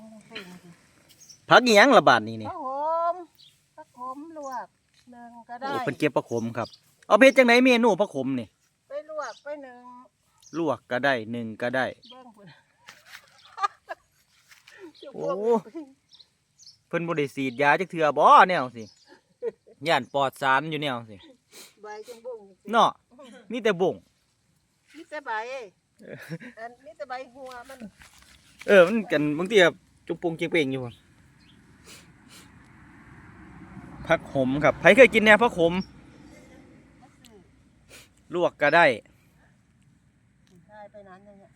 งเป่งสิพักอีหยังละบาดนี้นี่พระโหมพระโหมลวกหนึ่งก็ได้ โอ้เพิ่นเก็บผักขมครับ เอาไปเฮ็ดจังไดเมนูผักขมนี่ไปลวกไปหนึ่งลวกก็ได้นึ่งก็ได้ เบิ้งพุ่นโอ้เพิ่นบ่ได้ฉีดยาจักเทื่อบ่แนวสิย่านปลอดสารอยู่แนวสิใบจังบุ้งเนาะมีแต่บ่งมีแต่ใบอันมีแต่ใบหัวมัน เออมันกันบางทีแบบ จุงปงเจียงเป่งอยู่ผักขมครับใครเคยกินแหน่ผักขม ลวกก็ได้ใช่ไปนั้นเนี่ย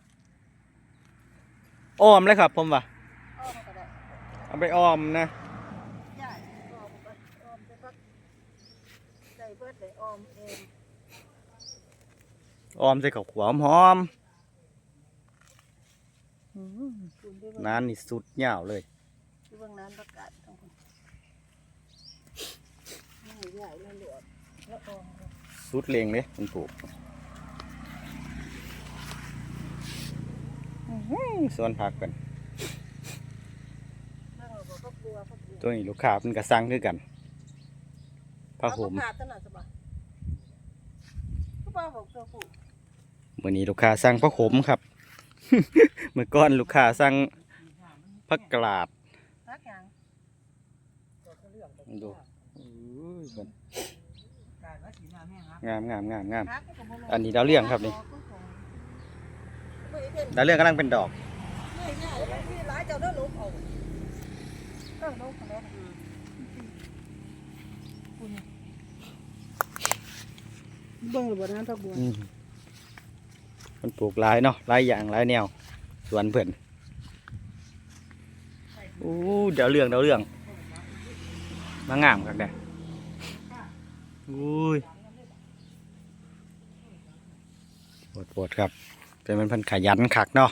อ้อมเลยครับผมว่าอ้อมก็ได้เอาไปอ้อมนะใช่อ้อมไปอ้อมไปพักใส่เบิดเลยอ้อมเองอ้อมใส่ข้าวขวหอมคุณด้วยๆ นานนี่สุดยาวเลยที่เบื้องนั้นประกาศต้องคุณนี่ใหญ่แล้วหลวกแล้วอ้อมก็สุดเลงเลยมันปลูกอื้อหือสวนผักกันเบื้องเราบอกก็กลัวก็กลัวตัวนี้ลูกค้าเป็นกระสังคือกันผ้าห่มเอขาดตลอดสบายก็บ้าบอกตัวผู้วันนี้ลูกค้าสั่งผ้าห่มครับ เมื่อก่อนลูกค้าสั่งผักกลาดพักอย่างดูอุ้ยเพิ่นงามงามงามงามพักก็บ่ลงอันนี้ดาวเรืองครับนี่ไม่เห็นดาวเรื่องกำลังเป็นดอก ไม่ง่ายแล้วที่ร้ายเจ้าเด้อลบเอาเออลบเอาแล้วนะคุณเบิ่งหรือบ่นั้นตะบัวอืมมันปลูกหลายเนาะหลายอย่างหลายแนว สวนเพื่อนอู้เดี๋ยวเรื่องเดี๋ยวเรื่องมางามครับเนี่ยอุ้ยปวดปวดครับ เป็นมันเพันขยันคักเนาะ